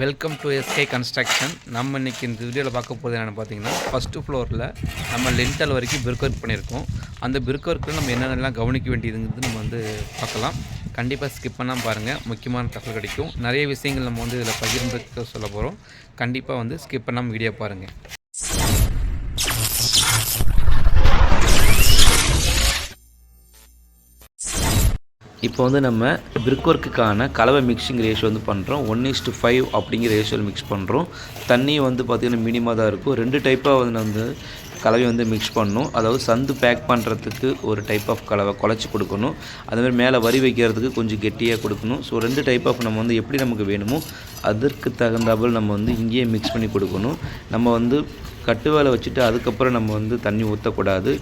Welcome to SK construction நம்ம இன்றைக்கி இந்த வீடியோவில் பார்க்க போகிறது என்னென்னு பார்த்தீங்கன்னா ஃபஸ்ட்டு ஃப்ளோரில் நம்ம லென்டல் வரைக்கும் பிரிக் ஒர்க் பண்ணியிருக்கோம். அந்த பிரிக் ஒர்க்கில் நம்ம என்னென்னலாம் கவனிக்க வேண்டியதுங்கிறது நம்ம வந்து பார்க்கலாம். கண்டிப்பாக ஸ்கிப் பண்ணால் பாருங்கள் முக்கியமான தகவல் கிடைக்கும். நிறைய விஷயங்கள் நம்ம வந்து இதில் பகிர்ந்து சொல்ல போகிறோம் கண்டிப்பாக வந்து ஸ்கிப் பண்ணாமல் வீடியோ பாருங்கள் இப்போ வந்து நம்ம பிரிக் ஒர்க்குக்கான கலவை மிக்சிங் ரேஷியோ வந்து பண்ணுறோம் ஒன் இஸ்டு ஃபைவ் அப்படிங்கிற ரேஷியோவில் மிக்ஸ் பண்ணுறோம் தண்ணி வந்து பார்த்திங்கன்னா மினிமாக தான் இருக்கும். ரெண்டு டைப்பாக வந்து வந்து கலவை வந்து மிக்ஸ் பண்ணணும் அதாவது சந்து பேக் பண்ணுறதுக்கு ஒரு டைப் ஆஃப் கலவை குழச்சி கொடுக்கணும். அதுமாதிரி மேலே வரி வைக்கிறதுக்கு கொஞ்சம் கெட்டியாக கொடுக்கணும். ஸோ ரெண்டு டைப் ஆஃப் நம்ம வந்து எப்படி நமக்கு வேணுமோ அதற்கு தகுந்தாப்புல நம்ம வந்து இங்கேயே மிக்ஸ் பண்ணி கொடுக்கணும். நம்ம வந்து கட்டு வேலை வச்சுட்டு அதுக்கப்புறம் நம்ம வந்து தண்ணி ஊற்றக்கூடாது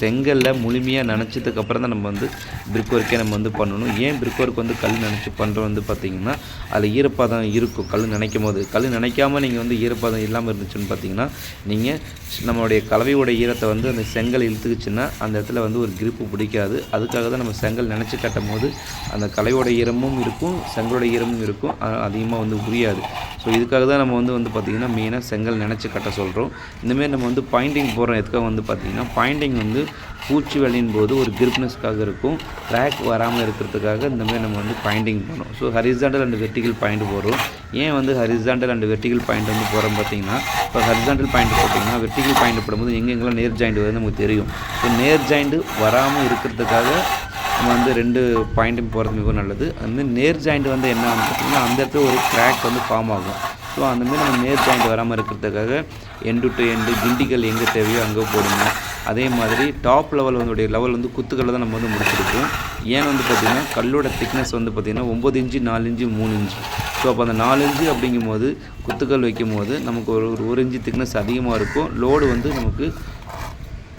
செங்கல்ல முழுமையாக நினச்சதுக்கப்புறம் தான் நம்ம வந்து பிரிக் ஒர்க்கே நம்ம வந்து பண்ணணும். ஏன் பிரிக் ஒர்க் வந்து கல் நினச்சி பண்ணுறோம் வந்து பார்த்திங்கன்னா அதில் ஈரப்பதம் இருக்கும் கல் நினைக்கும் போது. கல் நினைக்காம நீங்கள் வந்து ஈரப்பதம் இல்லாமல் இருந்துச்சுன்னு பார்த்தீங்கன்னா நீங்கள் நம்மளுடைய கலவையோட ஈரத்தை வந்து அந்த செங்கல் இழுத்துக்குச்சுன்னா அந்த இடத்துல வந்து ஒரு கிரிப்பு பிடிக்காது. அதுக்காக தான் நம்ம செங்கல் நினச்சி கட்டும் போது அந்த கலையோட ஈரமும் இருக்கும் செங்கலோட ஈரமும் இருக்கும். அதிகமாக வந்து புரியாது ஸோ இதுக்காக தான் நம்ம வந்து வந்து பார்த்திங்கன்னா மெயினாக செங்கல் நினச்சி கட்ட சொல்கிறோம் இந்தமாரி நம்ம வந்து பாயிண்டிங் போகிறோம் எதுக்காக வந்து பார்த்திங்கன்னா பாயிண்டிங் வந்து பூச்சி வேலையின் போது ஒரு கிரிப்னஸ்க்காக இருக்கும். ட்ராக் வராமல் இருக்கிறதுக்காக இந்தமாதிரி நம்ம வந்து பாயிண்டிங் பண்ணுறோம் so horizontal and vertical point போகிறோம் ஏன் வந்து ஹரிசாண்டல் அண்ட் வெர்டிகல் பாயிண்ட் வந்து போகிறோம் பார்த்தீங்கன்னா இப்போ ஹரிசாண்டல் பாயிண்ட் போட்டிங்கன்னா வெர்டிகல் பாயிண்ட் போடும்போது எங்கெங்கெல்லாம் நேர் ஜாயிண்ட் வருது நமக்கு தெரியும். ஸோ நேர் ஜாயிண்ட் வராமல் இருக்கிறதுக்காக நம்ம வந்து ரெண்டு பாயிண்ட்டும் போகிறது மிகவும் நல்லது. அது நேர் ஜாயிண்ட் வந்து என்ன வந்து பார்த்திங்கன்னா அந்த இடத்துல ஒரு ட்ராக் வந்து ஃபார்ம் ஆகும். ஸோ அந்தமாதிரி நம்ம நேர் ஜாயிண்ட் வராமல் இருக்கிறதுக்காக எண்டு டு எண்டு கிண்டிகள் எங்கே தேவையோ அங்கே போடுங்க. அதே மாதிரி டாப் லெவல் வந்துடைய லெவல் வந்து குத்துக்களில் தான் நம்ம வந்து முடிச்சிருக்கோம். ஏன் வந்து பார்த்திங்கன்னா கல்லோட திக்னஸ் வந்து பார்த்திங்கன்னா ஒம்பது இன்ச்சு நாலு இன்ச்சு மூணு இன்ச்சு. ஸோ அப்போ அந்த நாலு இன்ச்சு அப்படிங்கும்போது குத்துக்கள் வைக்கும் போது நமக்கு ஒரு ஒரு ஒரு இன்ச்சு திக்னஸ் அதிகமாக இருக்கும். லோடு வந்து நமக்கு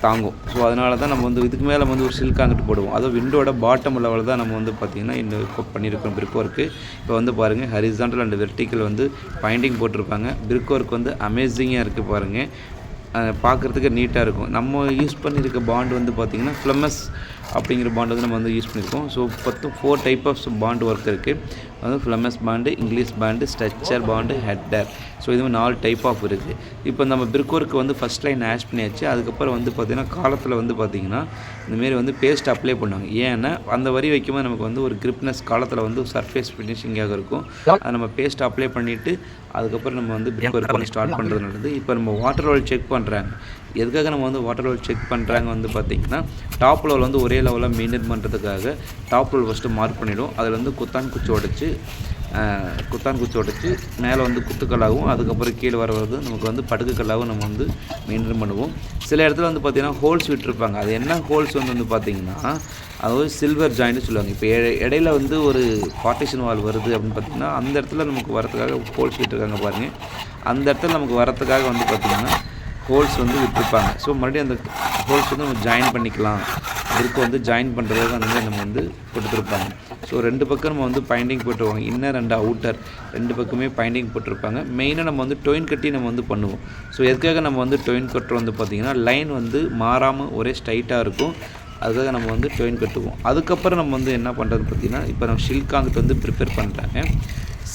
தாங்கும். ஸோ அதனால தான் நம்ம வந்து இதுக்கு மேலே வந்து ஒரு சில்க் காங்கிட்டு போடுவோம். அதுவும் விண்டோட பாட்டம் லெவலில் தான் நம்ம வந்து பார்த்திங்கன்னா இந்த பண்ணியிருக்கோம் பிரிக் ஒர்க்கு இப்போ வந்து பாருங்கள் ஹரிசான்டல் அண்ட் வெர்டிக்கல் வந்து பைண்டிங் போட்டிருப்பாங்க. பிரிக் ஒர்க் வந்து அமேசிங்காக இருக்குது பாருங்கள் பார்க்குறதுக்கு நீட்டாக இருக்கும். நம்ம யூஸ் பண்ணியிருக்க பாண்ட் வந்து பார்த்திங்கன்னா ஃப்ளமஸ் அப்படிங்கிற பாண்ட் வந்து நம்ம வந்து யூஸ் பண்ணியிருக்கோம் ஸோ மொத்தம் four type of bond work இருக்குது வந்து Flemish bond English bond stretcher bond header so இது நாலு டைப் ஆஃப் இருக்குது இப்போ நம்ம பிரிக் ஒர்க்கு வந்து ஃபஸ்ட் லைன் ஆஷ் பண்ணியாச்சு. அதுக்கப்புறம் வந்து பார்த்திங்கன்னா காலத்தில் வந்து பார்த்திங்கன்னா இந்தமாரி வந்து பேஸ்ட் அப்ளை பண்ணுவாங்க. ஏன்னா அந்த வரி வைக்கும்போது நமக்கு வந்து ஒரு கிரிப்னஸ் காலத்தில் வந்து சர்ஃபேஸ் ஃபினிஷிங்காக இருக்கும். அதை நம்ம பேஸ்ட் அப்ளை பண்ணிவிட்டு அதுக்கப்புறம் நம்ம வந்து பிரிக் ஒர்க் பண்ணி ஸ்டார்ட் பண்ணுறது நல்லது. இப்போ நம்ம வாட்டர் லெவல் செக் பண்ணுறாங்க எதுக்காக நம்ம வந்து வாட்டர் லெவல் செக் பண்ணுறாங்க வந்து பார்த்திங்கன்னா டாப் லெவல் வந்து ஒரே லெவலில் மெயின்டைன் பண்ணுறதுக்காக டாப் லெவல் ஃபஸ்ட்டு மார்க் பண்ணிவிடும் அதில் வந்து குத்தான் குச்சி உடச்சி குத்தான் குச்சி உடச்சி மேலே வந்து குத்துக்கல்லாகவும் அதுக்கப்புறம் கீழே வர வரது நமக்கு வந்து படுக்குக்கல்லாகவும் நம்ம வந்து மெயின்டைன் பண்ணுவோம். சில இடத்துல வந்து பார்த்திங்கன்னா ஹோல்ஸ் விட்டுருப்பாங்க. அது என்ன ஹோல்ஸ் வந்து வந்து பார்த்திங்கன்னா அதாவது சில்வர் ஜாயிண்ட்னு சொல்லுவாங்க. இப்போ இடையில வந்து ஒரு பார்ட்டிஷன் வால் வருது அப்படின்னு பார்த்திங்கன்னா அந்த இடத்துல நமக்கு வரத்துக்காக ஹோல்ஸ் விட்டுருக்காங்க பாருங்கள் அந்த இடத்துல நமக்கு வரத்துக்காக வந்து பார்த்திங்கன்னா ஹோல்ஸ் வந்து விட்டுருப்பாங்க. ஸோ மறுபடியும் அந்த ஹோல்ஸ் வந்து நம்ம ஜாயின் பண்ணிக்கலாம். இதுக்கு வந்து ஜாயின் பண்ணுறதுக்கு வந்து நம்ம வந்து கொடுத்துருப்பாங்க. ஸோ ரெண்டு பக்கம் நம்ம வந்து பைண்டிங் போட்டுருவாங்க. இன்னர் அண்ட் அவுட்டர் ரெண்டு பக்கமே பைண்டிங் போட்டிருப்பாங்க. மெயினாக நம்ம வந்து டொயின் கட்டி நம்ம வந்து பண்ணுவோம். ஸோ எதுக்காக நம்ம வந்து டொயின் கட்டுறோம் வந்து பார்த்திங்கன்னா லைன் வந்து மாறாமல் ஒரே ஸ்ட்ரைட்டாக இருக்கும். அதுக்காக நம்ம வந்து டொயின் கட்டுவோம். அதுக்கப்புறம் நம்ம வந்து என்ன பண்ணுறது பார்த்திங்கன்னா இப்போ நம்ம ஷில்காங்கிட்ட வந்து ப்ரிப்பேர் பண்ணுறாங்க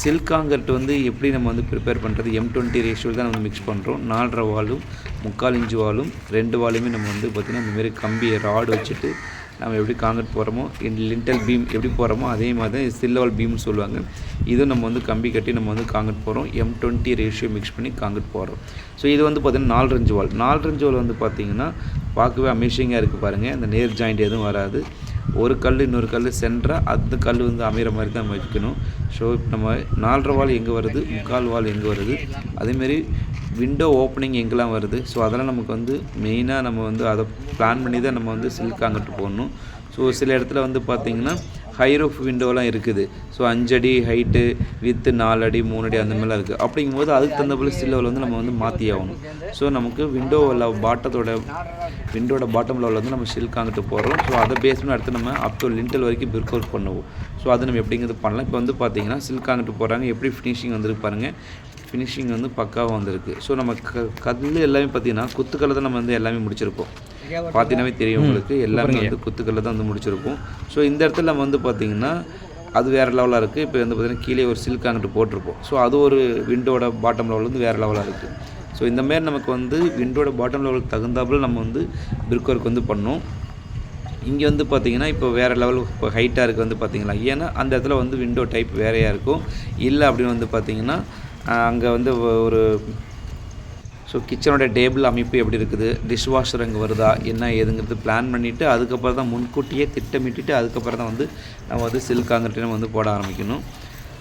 சில்காங்கர்ட் வந்து எப்படி நம்ம வந்து ப்ரிப்பேர் பண்ணுறது எம் டுவெண்ட்டி ரேஷியோவில் தான் நம்ம மிக்ஸ் பண்ணுறோம் நாலரை வாலும் முக்கால் இன்ச்சு வாலும் ரெண்டு வாலுமே நம்ம வந்து பார்த்திங்கன்னா இந்தமாரி கம்பியை ராடு வச்சுட்டு நம்ம எப்படி காங்கிரட் போகிறோமோ லிண்டல் பீம் எப்படி போகிறோமோ அதே மாதிரி தான் சில்லவால் பீம்னு சொல்லுவாங்க. இதுவும் நம்ம வந்து கம்பி கட்டி நம்ம வந்து காங்கிரட் போகிறோம் எம் டுவெண்ட்டி ரேஷியோ மிக்ஸ் பண்ணி காங்கிரட் போகிறோம் ஸோ இது வந்து பார்த்திங்கன்னா நாலரஞ்சு வால். நாலரஞ்சு வால் வந்து பார்த்திங்கன்னா பார்க்கவே அமேசிங்காக இருக்குது பாருங்கள் அந்த நேர் ஜாயிண்ட் எதுவும் வராது. ஒரு கல் இன்னொரு கல் சென்றால் அந்த கல் வந்து அமைகிற மாதிரி தான் நம்ம வைக்கணும். ஸோ நம்ம நாலரை வால் எங்கே வருது? முக்கால் வால் எங்கே வருது? அதேமாரி விண்டோ ஓப்பனிங் எங்கெல்லாம் வருது? ஸோ அதெல்லாம் நமக்கு வந்து மெயினாக நம்ம வந்து அதை பிளான் பண்ணி தான் நம்ம வந்து சில்க் அங்கிட்டு போடணும். ஸோ சில இடத்துல வந்து பார்த்திங்கன்னா ஹைரோஃப் விண்டோலாம் இருக்குது. ஸோ அஞ்சடி ஹைட்டு வித்து நாலு அடி மூணு அடி அந்த மாதிரிலாம் இருக்குது அப்படிங்கும்போது அதுக்கு தகுந்தபோல் சில்லவில் வந்து நம்ம வந்து மாற்றி ஆகணும். ஸோ நமக்கு விண்டோ பாட்டத்தோட விண்டோட பாட்டம் லெவலில் வந்து நம்ம சில்க் அங்கிட்டு போடுறோம். ஸோ அதை பேஸ் பண்ணி அடுத்து நம்ம அப் டு லிண்டல் வரைக்கும் பிரிக் ஒர்க் பண்ணுவோம். ஸோ அதை நம்ம எப்படிங்கிறது பண்ணலாம். இப்போ வந்து பார்த்தீங்கன்னா சில்க் அங்கிட்டு போகிறாங்க எப்படி ஃபினிஷிங் வந்துருக்கு பாருங்கள் ஃபினிஷிங் வந்து பக்காவாக வந்திருக்கு. ஸோ நம்ம க கல் எல்லாமே பார்த்தீங்கன்னா குத்துக்கல்ல தான் நம்ம வந்து எல்லாமே முடிச்சிருப்போம். பார்த்தீங்கன்னாவே தெரியும் உங்களுக்கு. எல்லாமே வந்து குத்துக்கல்ல தான் வந்து முடிச்சிருப்போம் ஸோ இந்த இடத்துல நம்ம வந்து பார்த்தீங்கன்னா அது வேறு லெவலாக இருக்குது இப்போ வந்து பார்த்திங்கன்னா கீழே ஒரு சில்க் அங்கிட்டு போட்டிருப்போம். ஸோ அது ஒரு விண்டோட பாட்டம் லெவல் வந்து வேறு லெவலாக இருக்குது ஸோ இந்த மாதிரி நமக்கு வந்து விண்டோட பாட்டம் லெவலுக்கு தகுந்தாப்புல நம்ம வந்து பிரிக் ஒர்க் வந்து பண்ணோம் இங்கே வந்து பார்த்தீங்கன்னா இப்போ வேறு லெவல் இப்போ ஹைட்டாக இருக்குது வந்து பார்த்தீங்களா ஏன்னா அந்த இடத்துல வந்து விண்டோ டைப் வேறையாக இருக்கும். இல்லை அப்படின்னு வந்து பார்த்தீங்கன்னா அங்கே வந்து ஒரு ஸோ கிச்சனோட டேபிள் அமைப்பு எப்படி இருக்குது? டிஷ் வாஷர் அங்கே வருதா? என்ன ஏதுங்கிறது பிளான் பண்ணிவிட்டு அதுக்கப்புறம் தான் முன்கூட்டியே திட்டமிட்டுட்டு அதுக்கப்புறம் தான் வந்து நம்ம வந்து சில்க் காங்கிரீட் வந்து போட ஆரம்பிக்கணும்.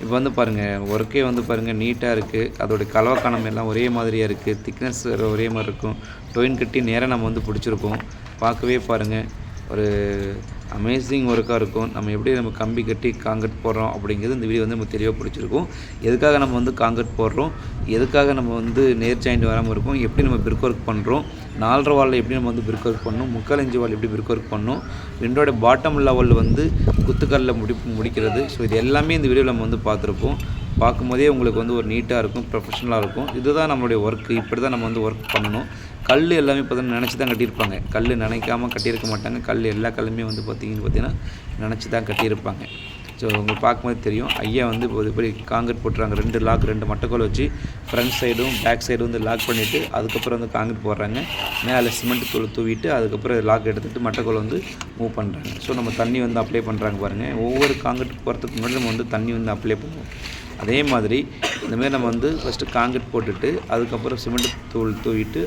இப்போ வந்து பாருங்கள் ஒர்க்கே வந்து பாருங்கள் நீட்டாக இருக்குது அதோடைய கலவக்கானம் எல்லாம் ஒரே மாதிரியாக இருக்குது திக்னஸ் ஒரே மாதிரி இருக்கும். டொயின் கட்டி நேராக நம்ம வந்து பிடிச்சிருக்கோம் பார்க்கவே பாருங்கள் ஒரு அமேசிங் ஒர்க்காக இருக்கும். நம்ம எப்படி நம்ம கம்பி கட்டி காங்கிரட் போடுறோம் அப்படிங்கிறது இந்த வீடியோ வந்து நமக்கு தெளிவாக பிடிச்சிருக்கும். எதுக்காக நம்ம வந்து காங்கிரட் போடுறோம்? எதுக்காக நம்ம வந்து நேர் ஜாயிண்ட் வராமல் இருக்கும்? எப்படி நம்ம பிரிக் ஒர்க் பண்ணுறோம் நாலரை வாலில் எப்படி நம்ம வந்து பிரிக் ஒர்க் பண்ணணும்? முக்கால் இஞ்சி வால் எப்படி பிரிக் ஒர்க் பண்ணணும்? விண்டோட பாட்டம் லெவலில் வந்து குத்துக்கல்லில் முடி முடிக்கிறது. ஸோ இது எல்லாமே இந்த வீடியோவில் நம்ம வந்து பார்த்துருப்போம். பார்க்கும்போதே உங்களுக்கு வந்து ஒரு நீட்டாக இருக்கும் ப்ரொஃபஷனலாக இருக்கும். இதுதான் நம்மளுடைய ஒர்க்கு இப்படி தான் நம்ம வந்து ஒர்க் பண்ணணும். கல் எல்லாமே பார்த்தீங்கன்னா நினச்சி தான் கட்டியிருப்பாங்க. கல் நினைக்காமல் கட்டியிருக்க மாட்டாங்க. கல் எல்லா கல்லுமே வந்து பார்த்திங்கன்னு பார்த்தீங்கன்னா நினச்சி தான் கட்டியிருப்பாங்க. ஸோ உங்களுக்கு பார்க்கும்போது தெரியும். ஐயா வந்து இப்போ இப்படி காங்கிரீட் போட்டுறாங்க. ரெண்டு லாக் ரெண்டு மட்டைக்கோல் வச்சு ஃப்ரண்ட் சைடும் பேக் சைடும் வந்து லாக் பண்ணிவிட்டு அதுக்கப்புறம் வந்து காங்கிரீட் போடுறாங்க. மேலே சிமெண்ட் தூள் தூவிட்டு அதுக்கப்புறம் லாக் எடுத்துகிட்டு மட்டைக்கோல் வந்து மூவ் பண்ணுறாங்க ஸோ நம்ம தண்ணி வந்து அப்ளை பண்ணுறாங்க பாருங்கள் ஒவ்வொரு காங்கிரீட் போகிறதுக்கு முன்னாடி நம்ம வந்து தண்ணி வந்து அப்ளை பண்ணுவோம். அதே மாதிரி இந்தமாரி நம்ம வந்து ஃபஸ்ட்டு காங்கிரீட் போட்டுட்டு அதுக்கப்புறம் சிமெண்ட் தூள் தூவிட்டு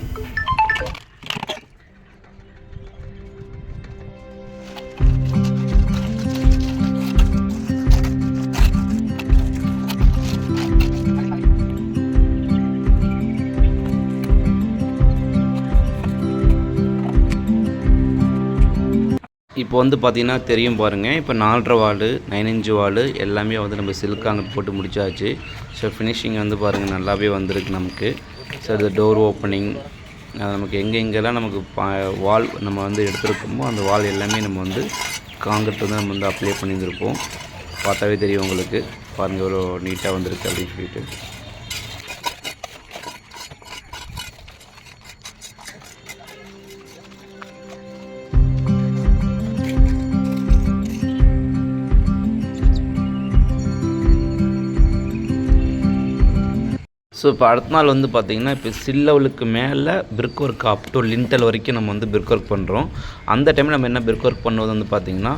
இப்போ வந்து பார்த்திங்கன்னா தெரியும் பாருங்கள் இப்போ நாலரை வால் நைன் இன்ச்சு வால் எல்லாமே வந்து நம்ம சில்காங்க போட்டு முடிச்சாச்சு. ஸோ ஃபினிஷிங் வந்து பாருங்கள் நல்லாவே வந்திருக்கு நமக்கு. ஸோ இது டோர் ஓப்பனிங் நமக்கு எங்கெங்கெல்லாம் நமக்கு வால் நம்ம வந்து எடுத்துருக்கோமோ அந்த வால் எல்லாமே நம்ம வந்து காங்கிரட் வந்து நம்ம வந்து அப்ளை பண்ணியிருந்திருப்போம். பார்த்தாவே தெரியும் உங்களுக்கு. பாருங்கள் எவ்வளோ நீட்டாக வந்திருக்கு அப்படின்னு சொல்லிட்டு. இப்போ அடுத்த நாள் வந்து பார்த்திங்கன்னா இப்போ சில் லெவலுக்கு மேலே brick work up to lintel வரைக்கும் நம்ம வந்து பிரிக் ஒர்க் பண்ணுறோம் அந்த டைமில் நம்ம என்ன பிரிக் ஒர்க் பண்ணுவது வந்து பார்த்திங்கன்னா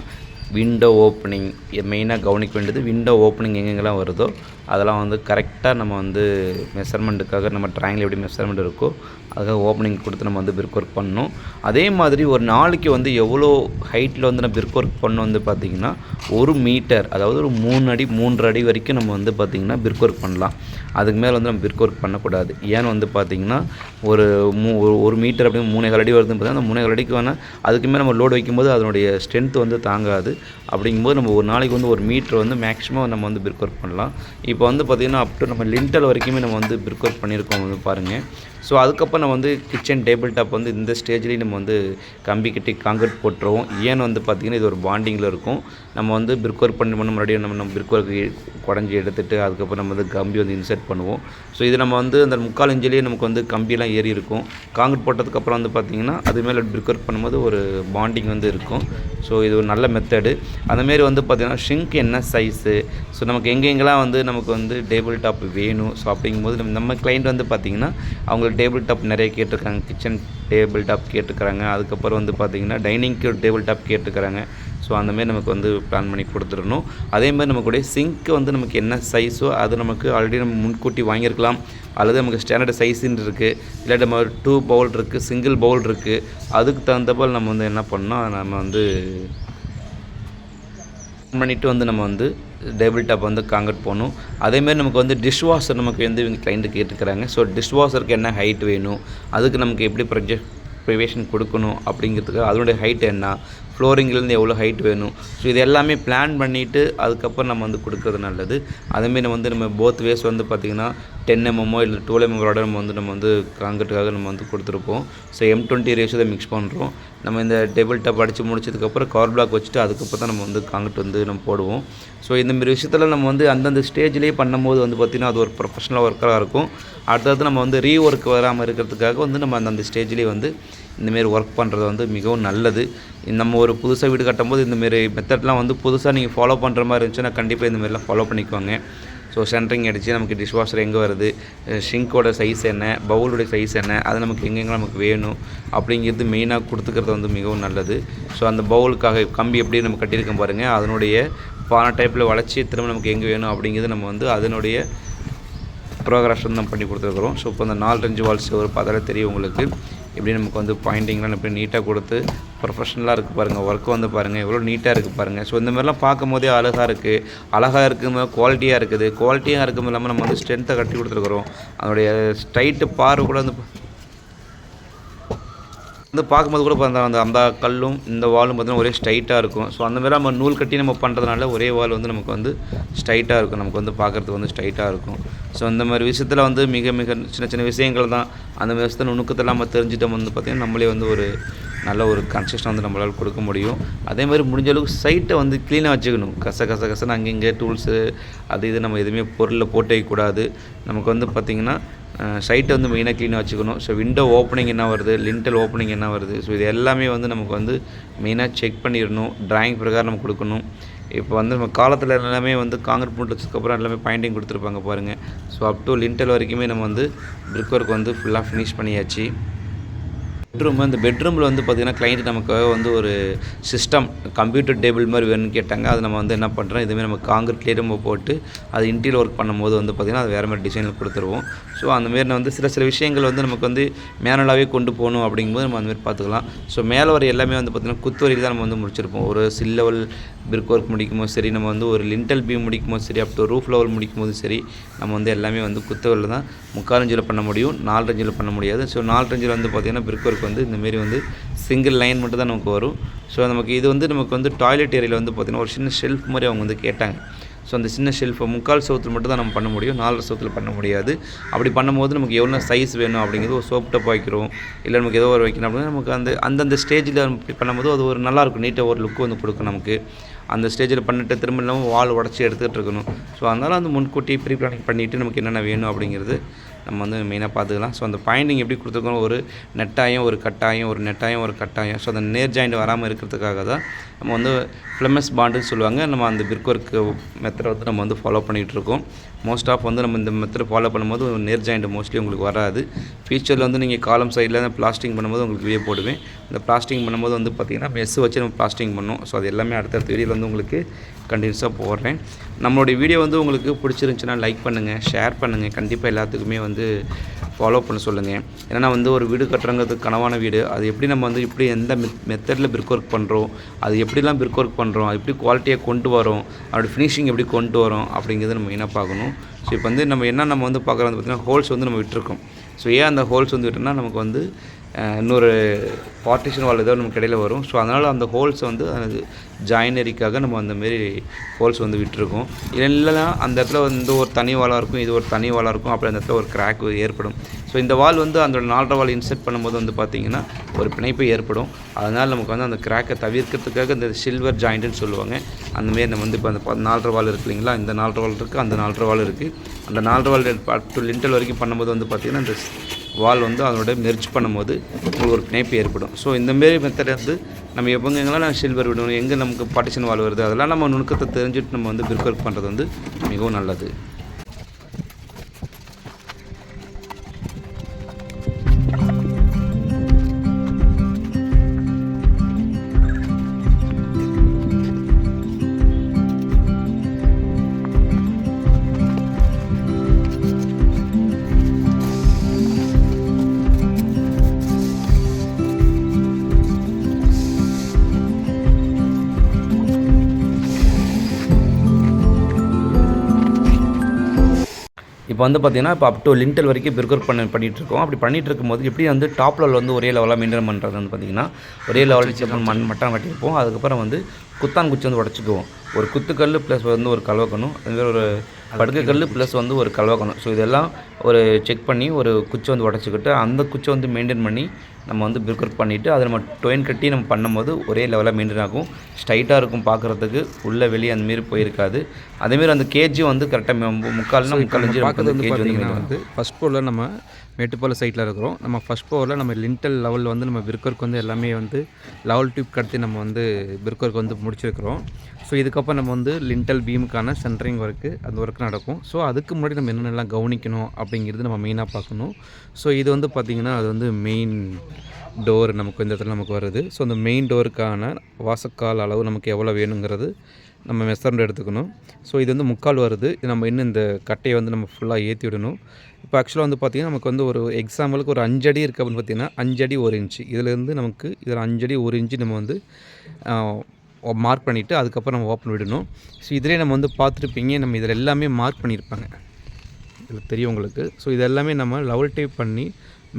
விண்டோ ஓப்பனிங் மெயினாக கவனிக்க வேண்டியது விண்டோ ஓப்பனிங் எங்கெங்கெல்லாம் வருதோ அதெல்லாம் வந்து கரெக்டாக நம்ம வந்து மெஷர்மெண்ட்டுக்காக நம்ம ட்ராயிங்கில் எப்படி மெஷர்மெண்ட் இருக்கோ அதுக்காக ஓப்பனிங் கொடுத்து நம்ம வந்து பிரிக் ஒர்க் பண்ணணும். அதே மாதிரி ஒரு நாளைக்கு வந்து எவ்வளோ ஹைட்டில் வந்து நம்ம பிரிக் ஒர்க் பண்ணோம் வந்து பார்த்திங்கன்னா ஒரு மீட்டர் அதாவது ஒரு மூணு அடி மூன்று அடி வரைக்கும் நம்ம வந்து பார்த்திங்கன்னா பிரிக் ஒர்க் பண்ணலாம். அதுக்கு மேலே வந்து நம்ம பிரிக் ஒர்க் பண்ணக்கூடாது. ஏன்னு வந்து பார்த்திங்கன்னா ஒரு மூ ஒரு ஒரு மீட்டர் அப்படின்னு மூணே கால் அடி வருதுன்னு பார்த்தீங்கன்னா அந்த மூணே கால் அடிக்கு வேணால் அதுக்கு மேலே நம்ம லோடு வைக்கும்போது அதனுடைய ஸ்ட்ரென்த் வந்து தாங்காது. அப்படிங்கும்போது நம்ம ஒரு நாளைக்கு வந்து ஒரு மீட்டர் வந்து மேக்ஸிமம் நம்ம வந்து பிரிக் ஒர்க் பண்ணலாம். இப்போ வந்து பார்த்திங்கன்னா அப் டு நம்ம லிண்டல் வரைக்குமே நம்ம வந்து பிரிக் ஒர்க் பண்ணியிருக்கோம் வந்து பாருங்கள் ஸோ அதுக்கப்புறம் நம்ம வந்து கிச்சன் டேபிள் டாப் வந்து இந்த ஸ்டேஜ்லேயும் நம்ம வந்து கம்பி கட்டி காங்கிரீட் போட்டுருவோம். ஏன்னு வந்து பார்த்திங்கன்னா இது ஒரு பாண்டிங்கில் இருக்கும். நம்ம வந்து பிரிக் ஒர்க் பண்ணி பண்ண முன்னாடியே நம்ம நம்ம பிரிக் ஒர்க் குடஞ்சி எடுத்துகிட்டு அதுக்கப்புறம் நம்ம வந்து கம்பி வந்து இன்சர்ட் பண்ணுவோம். ஸோ இது நம்ம வந்து அந்த முக்கால் இஞ்சிலேயே நமக்கு வந்து கம்பியெல்லாம் ஏறி இருக்கும். காங்கிரீட் போட்டதுக்கப்புறம் வந்து பார்த்திங்கன்னா அது மேலே பிரிக் ஒர்க் பண்ணும்போது ஒரு பாண்டிங் வந்து இருக்கும். ஸோ இது ஒரு நல்ல மெத்தடு அந்தமாரி வந்து பார்த்திங்கன்னா ஷிங்க் என்ன சைஸு ஸோ நமக்கு எங்கெங்கெல்லாம் வந்து நமக்கு வந்து டேபிள் டாப் வேணும்? ஸோ அப்படிங்கும்போது நம்ம நம்ம கிளைண்ட் வந்து பார்த்திங்கன்னா அவங்க டேபிள் டாப் நிறைய கேட்டிருக்காங்க கிச்சன் டேபிள் டாப் கேட்டுக்கிறாங்க அதுக்கப்புறம் வந்து பார்த்திங்கன்னா டைனிங்க்கு டேபிள் டாப் கேட்டுக்கிறாங்க ஸோ அந்தமாரி நமக்கு வந்து பிளான் பண்ணி கொடுத்துடணும். அதே மாதிரி நமக்குடைய சிங்க்கு வந்து நமக்கு என்ன சைஸோ அது நமக்கு ஆல்ரெடி நம்ம முன்கூட்டி வாங்கியிருக்கலாம். அல்லது நமக்கு ஸ்டாண்டர்ட் சைஸுன்னு இருக்குது இல்லை நம்ம டூ பவுல் இருக்குது சிங்கிள் பவுல் இருக்குது அதுக்கு தகுந்தபோல் நம்ம வந்து என்ன பண்ணோம் நம்ம வந்து பண்ணிவிட்டு வந்து நம்ம வந்து டேபிள் டாப் வந்து காங்கட் போகணும் அதேமாரி நமக்கு வந்து டிஷ் வாஷர் நமக்கு வந்து இவங்க கிளைண்ட்டு கேட்டுக்கிறாங்க ஸோ டிஷ் வாஷருக்கு என்ன ஹைட் வேணும்? அதுக்கு நமக்கு எப்படி ப்ரொஜெக்ட் ப்ரிவேஷன் கொடுக்கணும் அப்படிங்கிறதுக்கு அதனுடைய ஹைட் என்ன? ஃப்ளோரிங்லேருந்து எவ்வளோ ஹைட் வேணும். ஸோ இது எல்லாமே பிளான் பண்ணிவிட்டு அதுக்கப்புறம் நம்ம வந்து கொடுக்குறது நல்லது. அதேமாரி நம்ம வந்து நம்ம போத் வேஸ் வந்து பார்த்திங்கன்னா டென் எம்எம்மோ இல்லை டுவெல் எம்எம்மோட நம்ம வந்து நம்ம வந்து காங்கிரட்டுக்காக நம்ம வந்து கொடுத்துருப்போம். ஸோ எம் டுவெண்ட்டி ரேஷியோ தான் மிக்ஸ் பண்ணுறோம் நம்ம இந்த டேபிள் டாப் அடித்து முடிச்சதுக்கப்புறம் கவர் பிளாக் வச்சுட்டு அதுக்கப்புறம் தான் நம்ம வந்து காங்கிரட் வந்து நம்ம போடுவோம். ஸோ இந்தமாரி விஷயத்தில் நம்ம வந்து அந்தந்த ஸ்டேஜ்லேயே பண்ணும்போது வந்து பார்த்திங்கன்னா அது ஒரு ப்ரொஃபஷனல் ஒர்க்கராக இருக்கும். அடுத்தது நம்ம வந்து ரீ ஒர்க் வராமல் இருக்கிறதுக்காக வந்து நம்ம அந்தந்த ஸ்டேஜ்லேயே வந்து இந்தமாரி ஒர்க் பண்ணுறது வந்து மிகவும் நல்லது. நம்ம ஒரு புதுசாக வீடு கட்டும்போது இந்தமாரி மெத்தட்லாம் வந்து புதுசாக நீங்கள் ஃபாலோ பண்ணுற மாதிரி இருந்துச்சுன்னா கண்டிப்பாக இந்தமாரிலாம் ஃபாலோ பண்ணிக்குவாங்க ஸோ சென்ட்ரிங் அடித்து நமக்கு டிஷ் வாஷர் எங்கே வருது? ஷிங்கோட சைஸ் என்ன? பவுலோட சைஸ் என்ன? அது நமக்கு எங்கெங்கே நமக்கு வேணும்? அப்படிங்கிறது மெயினாக கொடுத்துக்கிறது வந்து மிகவும் நல்லது. ஸோ அந்த பவுலுக்காக கம்பி எப்படி நம்ம கட்டியிருக்கோம் பாருங்கள் அதனுடைய பானை டைப்பில் வளைச்சி திரும்ப நமக்கு எங்கே வேணும் அப்படிங்கிறது நம்ம வந்து அதனுடைய ப்ரோக்ராஷன் தான் நம்ம பண்ணி கொடுத்துருக்குறோம். ஸோ இப்போ அந்த நாலு அஞ்சு வால்ஸ் ஒரு பார்த்தாலே தெரியும் உங்களுக்கு. எப்படி நமக்கு வந்து பாயிண்டிங்லாம் எப்படி நீட்டாக கொடுத்து ப்ரொஃபஷனலாக இருக்குது பாருங்கள் ஒர்க்கு வந்து பாருங்கள் எவ்வளோ நீட்டாக இருக்குது பாருங்கள் ஸோ இந்த மாதிரிலாம் பார்க்கும் போதே அழகாக இருக்குது அழகாக இருக்கும்போது குவாலிட்டியாக இருக்குது. குவாலிட்டியாக இருக்கும் இல்லாமல் நம்ம வந்து ஸ்ட்ரென்த்தை கட்டி கொடுத்துருக்குறோம். அதனுடைய ஸ்ட்ரைட்டு பார்வை கூட வந்து வந்து பார்க்கும்போது கூட அந்த அந்த அந்த கல்லும் இந்த வாலும் பார்த்தீங்கன்னா ஒரே ஸ்ட்ரைட்டாக இருக்கும். ஸோ அந்த மாதிரி நம்ம நூல் கட்டி நம்ம பண்ணுறதுனால ஒரே வால் வந்து நமக்கு வந்து ஸ்ட்ரைட்டாக இருக்கும். நமக்கு வந்து பார்க்குறதுக்கு வந்து ஸ்ட்ரைட்டாக இருக்கும். ஸோ அந்த மாதிரி விஷயத்தில் வந்து மிக மிக சின்ன சின்ன விஷயங்கள் தான். அந்த விஷயத்தில் நுணுக்கத்தில் நம்ம தெரிஞ்சுட்டோம் வந்து பார்த்திங்கன்னா நம்மளே வந்து ஒரு நல்ல ஒரு கன்ஸ்ட்ரக்ஷன் வந்து நம்மளால் கொடுக்க முடியும். அதே மாதிரி முடிஞ்ச அளவுக்கு சைட்டை வந்து க்ளீனாக வச்சுக்கணும். கச கச கசன்னு அங்கங்கே டூல்ஸு அது இது நம்ம எதுவுமே பொருளில் போட்டே கூடாது நமக்கு வந்து பார்த்திங்கன்னா சைட்டை வந்து மெயினாக க்ளீனாக வச்சுக்கணும். ஸோ விண்டோ ஓப்பனிங் என்ன வருது? லிண்டல் ஓப்பனிங் என்ன வருது? ஸோ இது எல்லாமே வந்து நமக்கு வந்து மெயினாக செக் பண்ணிடணும். ட்ராயிங் பிரகாரம் நம்ம கொடுக்கணும். இப்போ வந்து நம்ம காலத்தில் எல்லாமே வந்து காங்கிரட் வச்சதுக்கப்புறம் எல்லாமே பாயிண்டிங் கொடுத்துருப்பாங்க பாருங்கள் ஸோ அப் டு லிண்டல் வரைக்குமே நம்ம வந்து பிரிக் ஒர்க் வந்து ஃபுல்லாக ஃபினிஷ் பண்ணியாச்சு. பெட்ரூம் அந்த பெட்ரூமில் வந்து பார்த்திங்கன்னா கிளைண்ட் நமக்கு வந்து ஒரு சிஸ்டம் கம்ப்யூட்டர் டேபிள் மாதிரி வேணும்னு கேட்டாங்க. அது நம்ம வந்து என்ன பண்ணுறோம் இதுமாதிரி நம்ம காங்கிரீட்லேயே நம்ம போட்டு அது இன்டீரியர் ஒர்க் பண்ணும்போது வந்து பார்த்திங்கன்னா அது வேறு மாதிரி டிசைனில் கொடுத்துருவோம். ஸோ அந்தமாரி வந்து சில சில விஷயங்கள் வந்து நமக்கு வந்து மேனுவலாகவே கொண்டு போகணும் அப்படிங்கும்போது நம்ம அந்தமாரி பார்த்துக்கலாம். ஸோ மேலே வர எல்லாமே வந்து பார்த்திங்கன்னா குத்து தான் நம்ம வந்து முடிச்சிருப்போம். ஒரு சில் லெவல் பிரிக் ஒர்க் முடிக்கும்போது சரி நம்ம வந்து ஒரு லிண்டல் பீம் முடிக்கும்போது சரி அப் டு ரூஃப் லெவல் முடிக்கும்போது சரி நம்ம வந்து எல்லாமே வந்து குத்தவரில் தான் முக்காலஞ்சில் பண்ண முடியும் நாலஞ்சில் பண்ண முடியாது. ஸோ நாலஞ்சில் வந்து பார்த்திங்கன்னா பிரிக் ஒர்க் வந்து இந்தமாரி வந்து சிங்கிள் லைன் மட்டும் தான் நமக்கு வரும். ஸோ நமக்கு இது வந்து நமக்கு வந்து டாய்லெட் ஏரியாவில் வந்து பார்த்திங்கன்னா ஒரு சின்ன ஷெல்ஃப் மாதிரி அவங்க வந்து கேட்டாங்க. ஸோ அந்த சின்ன ஷெல்ஃபை முக்கால் சவுத்தில் மட்டும் தான் நம்ம பண்ண முடியும் நாலரை சவுத்தில் பண்ண முடியாது. அப்படி பண்ணும்போது நமக்கு எவ்வளோ சைஸ் வேணும் அப்படிங்கிறது ஒரு சோப் டப் வைக்கிறோம். இல்லை நமக்கு ஏதோ ஒரு வைக்கணும் அப்படின்னா நமக்கு அந்த அந்தந்த ஸ்டேஜில் இப்படி பண்ணும்போது அது ஒரு நல்லாயிருக்கும் நீட்டாக ஒரு லுக் வந்து கொடுக்கும் நமக்கு. அந்த ஸ்டேஜில் பண்ணிட்டு திரும்ப இல்லாமல் வால் உடச்சி எடுத்துகிட்டு இருக்கணும். ஸோ அதனால் அந்த முன்கூட்டி ப்ரீ பிளானிங் பண்ணிவிட்டு நமக்கு என்னென்ன வேணும் அப்படிங்கிறது நம்ம வந்து மெயினாக பார்த்துக்கலாம். ஸோ அந்த பாயிண்டிங் எப்படி கொடுத்துருக்கோம் ஒரு நெட்டாயம் ஒரு கட்டாயம் ஒரு நெட்டாயம் ஒரு கட்டாயம். ஸோ அந்த நேர் ஜாயிண்ட் வராமல் இருக்கிறதுக்காக தான் நம்ம வந்து ஃப்ளெமஸ் பாண்டுன்னு சொல்லுவாங்க. நம்ம அந்த பிர்க் ஒர்க் மெத்தடை வந்து நம்ம வந்து ஃபாலோ பண்ணிகிட்ருக்கோம் மோஸ்ட் ஆஃப் வந்து நம்ம இந்த மெத்தட் ஃபாலோ பண்ணும்போது நேர் ஜாயிண்ட் மோஸ்ட்லி உங்களுக்கு வராது. ஃபியூச்சரில் வந்து நீங்கள் காலம் சைடில் பிளாஸ்டிங் பண்ணும்போது உங்களுக்கு வீடியோ போடுவேன். இந்த பிளாஸ்டிங் பண்ணும்போது வந்து பார்த்திங்கன்னா மெஸ் வச்சு நம்ம பிளாஸ்டிங் பண்ணோம். ஸோ அது எல்லாமே அடுத்தடுத்த வீடியோவில் வந்து உங்களுக்கு கண்டினியூஸாக போடுறேன். நம்மளுடைய வீடியோ வந்து உங்களுக்கு பிடிச்சிருந்துச்சுன்னா லைக் பண்ணுங்கள் ஷேர் பண்ணுங்கள் கண்டிப்பாக எல்லாத்துக்குமே வந்து ஃபாலோ பண்ண சொல்லுங்கள் ஏன்னா வந்து ஒரு வீடு கட்டுறங்கிறது கனவான வீடு. அது எப்படி நம்ம வந்து இப்படி எந்த மெத் மெத்தடில் பிரிக் ஒர்க் பண்ணுறோம் அது எப்படிலாம் பிரிக் ஒர்க் பண்ணுறோம் அது எப்படி குவாலிட்டியாக கொண்டு வரோம்? அப்படி ஃபினிஷிங் எப்படி கொண்டு வரோம்? அப்படிங்கிறத நம்ம மெயினாக பார்க்கணும். ஸோ இப்போ வந்து நம்ம என்ன நம்ம வந்து பார்க்குறோம் பார்த்திங்கன்னா ஹோல்ஸ் வந்து நம்ம விட்டுருக்கோம். ஸோ ஏன் அந்த ஹோல்ஸ் வந்து விட்டோம்னா நமக்கு வந்து இன்னொரு பார்ட்டிஷன் வால் ஏதோ நமக்கு இடையில வரும். ஸோ அதனால் அந்த ஹோல்ஸ் வந்து அது ஜாயினரிக்காக நம்ம அந்தமாரி ஹோல்ஸ் வந்து விட்டுருக்கோம். இல்லைன்னா அந்த இடத்துல வந்து ஒரு தனி வாலாக இருக்கும் இது ஒரு தனி வாலாக இருக்கும் அப்படி அந்த இடத்துல ஒரு கிராக் ஏற்படும். ஸோ இந்த வால் வந்து அந்த நாலரை வால் இன்செர்ட் பண்ணும்போது வந்து பார்த்திங்கன்னா ஒரு பிணைப்பு ஏற்படும். அதனால் நமக்கு வந்து அந்த கிராக்கை தவிர்க்கிறதுக்காக இந்த சில்வர் ஜாயிண்ட்டுன்னு சொல்லுவாங்க. அந்தமாரி நம்ம வந்து இப்போ அந்த நாலரை வால் இருக்கு இல்லைங்களா? இந்த நாலரை வால் இருக்குது அந்த நாலரை வால் இருக்குது அந்த நாலரை வால் டு லிண்டல் வரைக்கும் பண்ணும்போது வந்து பார்த்திங்கன்னா இந்த வால் வந்து அதனுடைய மெர்ச் பண்ணும்போது உங்களுக்கு ஒரு பிணைப்பு ஏற்படும். ஸோ இந்தமாரி மெத்தட் வந்து நம்ம எப்போங்கெங்கெல்லாம் சில்வர் விடணும் எங்கே நமக்கு பார்ட்டிஷன் வால் வருது அதெல்லாம் நம்ம நுணுக்கத்தை தெரிஞ்சுட்டு நம்ம வந்து பிரிக் ஒர்க் பண்ணுறது வந்து மிகவும் நல்லது. இப்போ வந்து பார்த்தீங்கன்னா இப்போ அப் டு லிண்டல் வரைக்கும் பிர்கர் பண்ண பண்ணிகிட்டு இருக்கோம் அப்படி பண்ணிட்டு இருக்கும்போது எப்படி வந்து டாப் லெவல் வந்து ஒரே லெவலாக மெயின்டைன் பண்ணுறது வந்து பார்த்தீங்கன்னா ஒரே லெவல் வச்சு மண் மட்டம் வெட்டியிருப்போம். அதுக்கப்புறம் வந்து குத்தான் குச்சி வந்து உடச்சிக்குவோம். ஒரு குத்துக்கல் ப்ளஸ் வந்து ஒரு கல்வக்கணும் அதுமாதிரி ஒரு படுக்கைக்கல் ப்ளஸ் வந்து ஒரு கல்வக்கணும் ஸோ இதெல்லாம் ஒரு செக் பண்ணி ஒரு குச்சி வந்து உடச்சிக்கிட்டு அந்த குச்சை வந்து மெயின்டைன் பண்ணி நம்ம வந்து பிர்கர் பண்ணிவிட்டு அதை நம்ம டொயின் கட்டி நம்ம பண்ணும்போது ஒரே லெவலாக மெயின்டைன் ஆகும். ஸ்ட்ரைட்டாக இருக்கும் பார்க்குறதுக்கு. உள்ளே வெளியே அந்தமாரி போயிருக்காது. அதேமாரி அந்த கேஜி வந்து கரெக்டாக முக்கால்னா முக்கால் இன்ச்சு பார்க்குறது வந்து பார்த்தீங்கன்னா வந்து ஃபஸ்ட் ஃப்ளோரில் நம்ம மேட்டுப்பாளைய சைட்டில் இருக்கிறோம். நம்ம ஃபஸ்ட் ஃப்ளோரில் நம்ம லிண்டல் லெவலில் வந்து நம்ம பிர்கருக்கு வந்து எல்லாமே வந்து லெவல் டியூப் கடத்தி நம்ம வந்து பிர்கருக்கு வந்து முடிச்சிருக்கிறோம். ஸோ இதுக்கப்புறம் நம்ம வந்து லிண்டல் பீமுக்கான சென்டரிங் ஒர்க்கு அந்த ஒர்க் நடக்கும். ஸோ அதுக்கு முன்னாடி நம்ம என்னென்னலாம் கவனிக்கணும் அப்படிங்கிறது நம்ம மெயினாக பார்க்கணும். ஸோ இது வந்து பார்த்திங்கன்னா அது வந்து மெயின் டோர் நமக்கு இந்த இடத்துல நமக்கு வருது. ஸோ அந்த மெயின் டோருக்கான வாசக்கால் அளவு நமக்கு எவ்வளோ வேணுங்கிறது நம்ம மெசர்மெண்ட் எடுத்துக்கணும். ஸோ இது வந்து முக்கால் வருது. இது நம்ம இன்னும் இந்த கட்டையை வந்து நம்ம ஃபுல்லாக ஏற்றி விடணும். இப்போ ஆக்சுவலாக வந்து பார்த்திங்கன்னா நமக்கு வந்து ஒரு எக்ஸாம்பிளுக்கு ஒரு அஞ்சடி இருக்குது அப்படின்னு பார்த்தீங்கன்னா அஞ்சடி ஒரு இன்ச்சு இதுலேருந்து நமக்கு இதில் அஞ்சடி ஒரு இன்ச்சு நம்ம வந்து மார்க் பண்ணிவிட்டு அதுக்கப்புறம் நம்ம ஓப்பன் விடணும். ஸோ இதிலே நம்ம வந்து பார்த்துருப்பீங்க நம்ம இதில் எல்லாமே மார்க் பண்ணியிருப்பாங்க. இதில் தெரியும் உங்களுக்கு. ஸோ இது எல்லாமே நம்ம லெவல் டைப் பண்ணி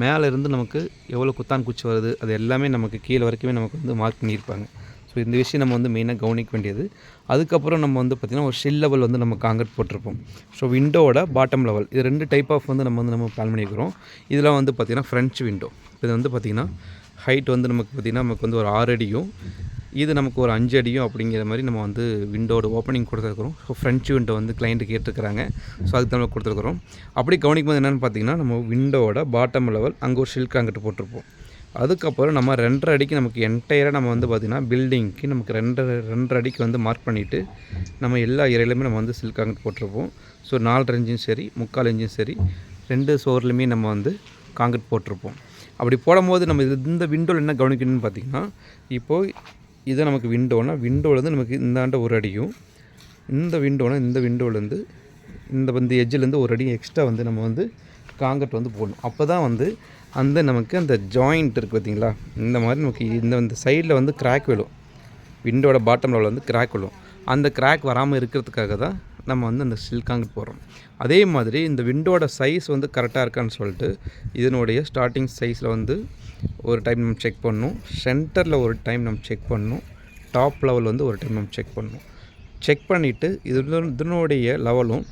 மேலே இருந்து நமக்கு எவ்வளோ குத்தான் குச்சி வருது அது எல்லாமே நமக்கு கீழே வரைக்குமே நமக்கு வந்து மார்க் பண்ணியிருப்பாங்க. ஸோ இந்த விஷயம் நம்ம வந்து மெயினாக கவனிக்க வேண்டியது. அதுக்கப்புறம் நம்ம வந்து பார்த்திங்கன்னா ஒரு ஷில் லெவல் வந்து நம்ம காங்கிரட் போட்டிருப்போம். ஸோ விண்டோவோட பாட்டம் லெவல் இது ரெண்டு டைப் ஆஃப் வந்து நம்ம வந்து நம்ம பிளான் பண்ணியிருக்கிறோம். இதெல்லாம் வந்து பார்த்திங்கன்னா ஃப்ரெஞ்ச் விண்டோ இது வந்து பார்த்திங்கன்னா ஹைட் வந்து நமக்கு பார்த்திங்கன்னா நமக்கு வந்து ஒரு ஆறு அடியும். இது நமக்கு ஒரு அஞ்சு அடியும் அப்படிங்கிற மாதிரி நம்ம வந்து விண்டோட ஓப்பனிங் கொடுத்துருக்குறோம். ஸோ ஃப்ரெஞ்ச் விண்டோ வந்து கிளைண்ட்டு கேட்டிருக்கிறாங்க ஸோ அதுக்கு நம்ம கொடுத்துருக்குறோம். அப்படி கவனிக்கும் போது என்னென்னு பார்த்தீங்கன்னா நம்ம விண்டோவோட பாட்டம் லெவல் அங்கே ஒரு ஷில்க் அங்கிட்டு போட்டிருப்போம். அதுக்கப்புறம் நம்ம ரெண்டரை அடிக்கு நமக்கு என்டையராக நம்ம வந்து பார்த்திங்கன்னா பில்டிங்க்கு நமக்கு ரெண்டரை ரெண்டரை அடிக்கு வந்து மார்க் பண்ணிவிட்டு நம்ம எல்லா ஏரியாலையுமே நம்ம வந்து சில்க் காங்கிரட் போட்டிருப்போம். ஸோ நாலரை இன்ச்சும் சரி முக்கால் இன்ச்சும் சரி ரெண்டு சோர்லையுமே நம்ம வந்து காங்கிரட் போட்டிருப்போம். அப்படி போடும்போது நம்ம இது இந்த விண்டோவில் என்ன கவனிக்கணும்னு பார்த்திங்கன்னா இப்போது இதை நமக்கு விண்டோனா விண்டோலேருந்து நமக்கு இந்தாண்ட ஒரு அடியும். இந்த விண்டோனா இந்த விண்டோலேருந்து இந்த வந்து எஜ்ஜிலேருந்து ஒரு அடி எக்ஸ்ட்ரா வந்து நம்ம வந்து காங்கட் வந்து போடணும். அப்போ தான் வந்து அந்த நமக்கு அந்த ஜாயிண்ட் இருக்குது பார்த்தீங்களா இந்த மாதிரி நமக்கு இந்த இந்த சைடில் வந்து கிராக் விழும். விண்டோட பாட்டம் லெவலில் வந்து கிராக் விழும். அந்த கிராக் வராமல் இருக்கிறதுக்காக தான் நம்ம வந்து அந்த ஸ்டில் காங்கட் போடுறோம். அதே மாதிரி இந்த விண்டோட சைஸ் வந்து கரெக்டாக இருக்கான்னு சொல்லிட்டு இதனுடைய ஸ்டார்டிங் சைஸில் வந்து ஒரு டைம் நம்ம செக் பண்ணணும். சென்டரில் ஒரு டைம் நம்ம செக் பண்ணணும். டாப் லெவல் வந்து ஒரு டைம் நம்ம செக் பண்ணணும். செக் பண்ணிவிட்டு இது இதனுடைய லெவலும்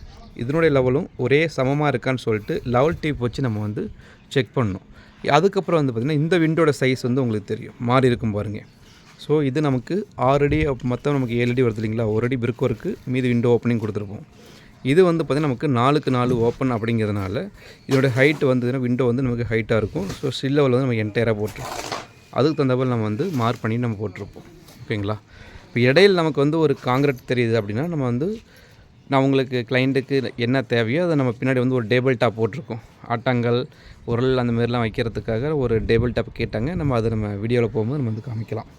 இதனுடைய லெவலும் ஒரே சமமாக இருக்கான்னு சொல்லிட்டு லெவல் டீப் வச்சு நம்ம வந்து செக் பண்ணணும். அதுக்கப்புறம் வந்து பார்த்திங்கன்னா இந்த விண்டோட சைஸ் வந்து உங்களுக்கு தெரியும். மாறி இருக்கும் பாருங்கள் ஸோ இது நமக்கு ஆறு அடி மொத்தம் நமக்கு ஏழு அடி வருது இல்லைங்களா? ஒரு அடி பிரிக் ஒர்க்கு மீதி விண்டோ ஓப்பனிங் கொடுத்துருப்போம். இது வந்து பார்த்திங்கன்னா நமக்கு நாலுக்கு நாலு ஓப்பன் அப்படிங்கிறதுனால இதோட ஹைட் வந்ததுன்னா விண்டோ வந்து நமக்கு ஹைட்டாக இருக்கும். ஸோ ஸ்டில் லெவல் வந்து நம்ம என்டையராக போட்டிருப்போம் அதுக்கு தகுந்தபோல் நம்ம வந்து மார்க் பண்ணி நம்ம போட்டிருப்போம். ஓகேங்களா? இப்போ இடையில் நமக்கு வந்து ஒரு காங்கிரட் தெரியுது அப்படின்னா நம்ம வந்து நான் உங்களுக்கு கிளைண்ட்டுக்கு என்ன தேவையோ அதை நம்ம பின்னாடி வந்து ஒரு டேபிள் டாப் போட்டிருக்கோம். ஆட்டங்கள் உரல் அந்த மாதிரிலாம் வைக்கிறதுக்காக ஒரு டேபிள் டாப் கேட்டாங்க. நம்ம அதை நம்ம வீடியோவில் போகும்போது நம்ம வந்து காமிக்கலாம்.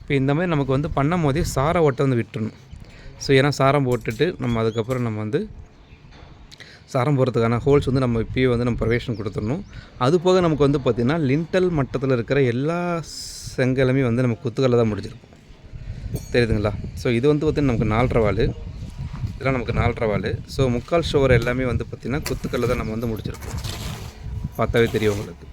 இப்போ இந்த மாதிரி நமக்கு வந்து பண்ணும் போதே சாரை ஓட்டை வந்து விட்டுருணும் ஸோ ஏன்னா சாரம் போட்டுட்டு நம்ம அதுக்கப்புறம் நம்ம வந்து சாரம் போகிறதுக்கான ஹோல்ஸ் வந்து நம்ம இப்போயே வந்து நம்ம ப்ரொவேஷன் கொடுத்துடணும். அது போக நமக்கு வந்து பார்த்திங்கன்னா லிண்டல் மட்டத்தில் இருக்கிற எல்லா செங்கலுமே வந்து நம்ம குத்துக்கல்ல தான் முடிஞ்சிருக்கும். தெரியுதுங்களா? ஸோ இது வந்து பார்த்திங்கன்னா நமக்கு நாலரை வால். இதெல்லாம் நமக்கு நாலரை வால். ஸோ முக்கால் ஷோர் எல்லாமே வந்து பார்த்திங்கன்னா குத்துக்கல்ல தான் நம்ம வந்து முடிச்சிருக்கோம் பார்த்தாவே தெரியும் உங்களுக்கு.